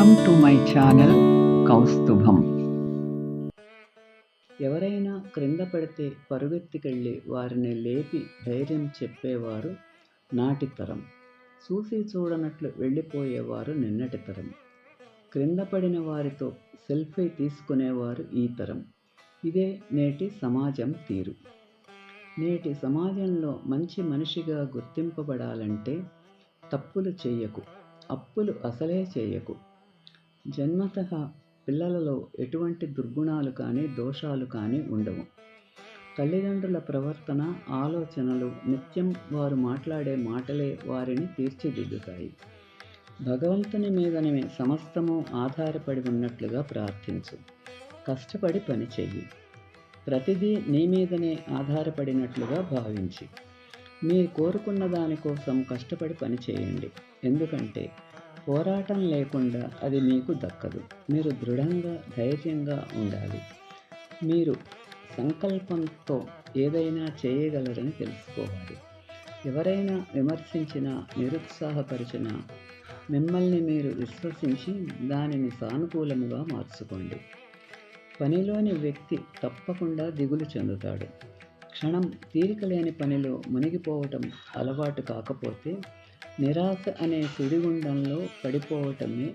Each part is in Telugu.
Welcome to my channel Kaustubham. ఎవరైనా క్రింద పడితే పరుగెత్తికెళ్ళి వారిని లేపి ధైర్యం చెప్పేవారు నాటి తరం. చూసి చూడనట్లు వెళ్ళిపోయేవారు నిన్నటి తరం. క్రింద పడిన వారితో సెల్ఫీ తీసుకునేవారు ఈ తరం. ఇదే నేటి సమాజం తీరు. నేటి సమాజంలో మంచి మనిషిగా గుర్తింపబడాలంటే తప్పులు చేయకు. అప్పులు అసలే చేయకు. జన్మత పిల్లలలో ఎటువంటి దుర్గుణాలు కానీ దోషాలు కానీ ఉండవు. తల్లిదండ్రుల ప్రవర్తన ఆలోచనలు నిత్యం వారు మాట్లాడే మాటలే వారిని తీర్చిదిద్దుతాయి. భగవంతుని మీదనే సమస్తము ఆధారపడి ఉన్నట్లుగా ప్రార్థించు. కష్టపడి పని చెయ్యి. ప్రతిదీ నీ మీదనే ఆధారపడినట్లుగా భావించి. మీరు కోరుకున్న దానికోసం కష్టపడి పని చేయండి. ఎందుకంటే పోరాటం లేకుండా అది మీకు దక్కదు. మీరు దృఢంగా ధైర్యంగా ఉండాలి. మీరు సంకల్పంతో ఏదైనా చేయగలరని తెలుసుకోవాలి. ఎవరైనా విమర్శించినా నిరుత్సాహపరిచినా మిమ్మల్ని మీరు విశ్వసించి దానిని సానుకూలముగా మార్చుకోండి. పనిలోని వ్యక్తి తప్పకుండా దిగులు చెందుతాడు. క్షణం తీరిక లేని పనిలో మునిగిపోవటం అలవాటు కాకపోతే నిరాశ అనే సుడిగుండంలో పడిపోవటమే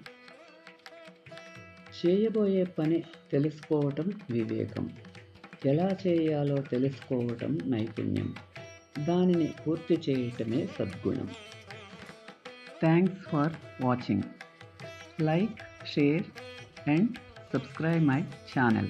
చేయబోయే పని తెలుసుకోవటం వివేకం. ఎలా చేయాలో తెలుసుకోవటం నైపుణ్యం. దానిని పూర్తి చేయటమే సద్గుణం. Thanks for watching like share and subscribe my channel